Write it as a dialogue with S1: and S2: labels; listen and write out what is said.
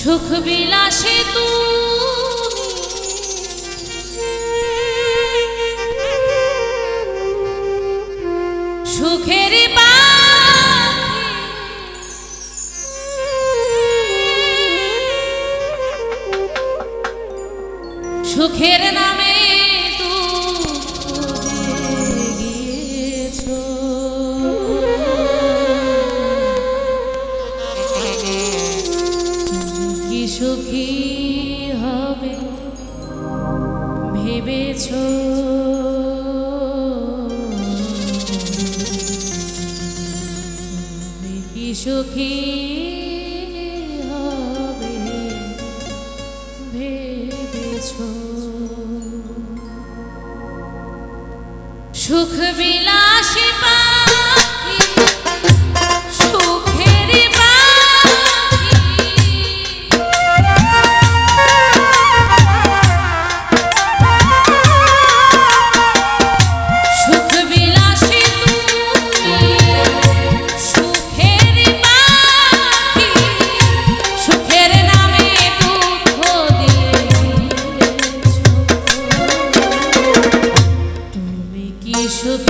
S1: সুখ বিলাসে তুমি সুখী হবে ভেবেছ? সুখ বিলাসী পা should